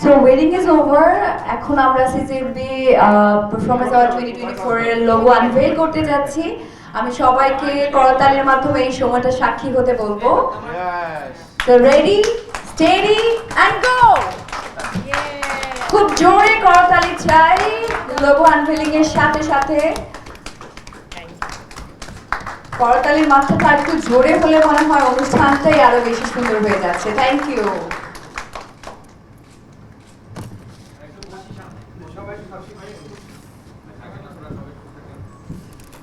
So wedding is over এখন আমরা CGB performance our twenty twenty four এর logo unveil করতে যাচ্ছি। আমি সবাইকে করতালির মাধ্যমে এই সময়টা সাক্ষী হতে বলব। তো রেডি স্টেডি অ্যান্ড গো খুব জোরে করতালি চাই। লোগো আনভেলিং এর সাথে সাথে করতালির মাত্রাটা একটু জোরে হলে মনে হয় অনুষ্ঠানটাই আরও বেশি সুন্দর হয়ে যাচ্ছে। থ্যাংক ইউ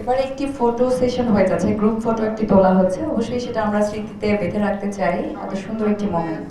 এবারে একটি ফটো সেশন হয়ে যাচ্ছে। গ্রুপ ফটো একটি তোলা হচ্ছে। অবশ্যই সেটা আমরা স্মৃতিতে বেঁধে রাখতে চাই। এত সুন্দর একটি মোমেন্ট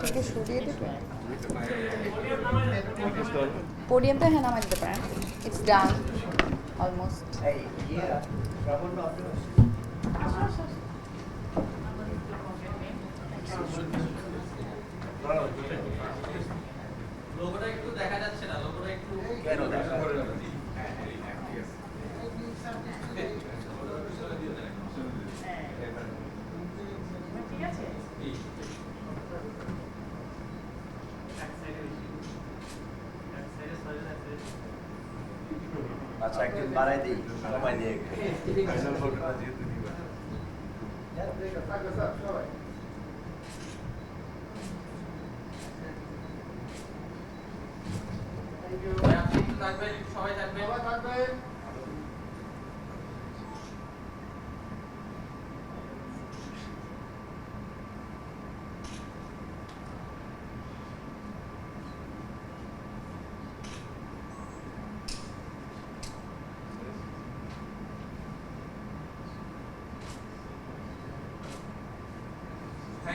থেকে সরিয়ে দেবে পোডিয়ামটা হ্যাঁ নামাই দিতে পারেন ইটস ডান অলমোস্ট লোগোটা একটু দেখা যাচ্ছে না লোগোটা একটু কেন দেখা? আচ্ছা একটু বাড়াই দিই ফটোটা যেহেতু দিবা থাকবে সবাই থ্যাংক